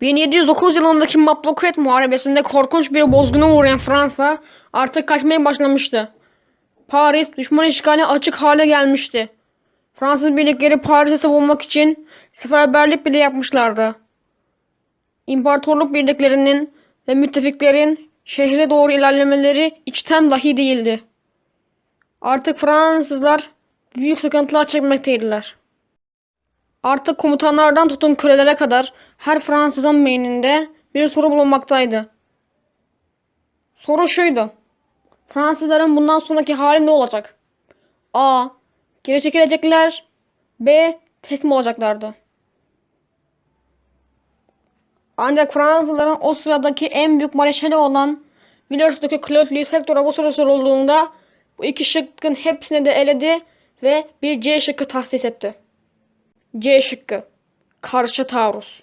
1709 yılındaki Maploquet Muharebesi'nde korkunç bir bozguna uğrayan Fransa artık kaçmaya başlamıştı. Paris düşman işgaline açık hale gelmişti. Fransız birlikleri Paris'i savunmak için seferberlik bile yapmışlardı. İmparatorluk birliklerinin ve müttefiklerin şehre doğru ilerlemeleri içten dahi değildi. Artık Fransızlar büyük sıkıntılar çekmekteydiler. Artık komutanlardan tutun kölelere kadar her Fransızın beyninde bir soru bulunmaktaydı. Soru şuydu. Fransızların bundan sonraki hali ne olacak? A. Geri çekilecekler. B. Teslim olacaklardı. Ancak Fransızların o sıradaki en büyük mareşali olan Villers'daki Claude Louis Hector'a bu soru sorulduğunda bu iki şıkkın hepsini de eledi ve bir C şıkkı tahsis etti. C şıkkı. Karşı taarruz.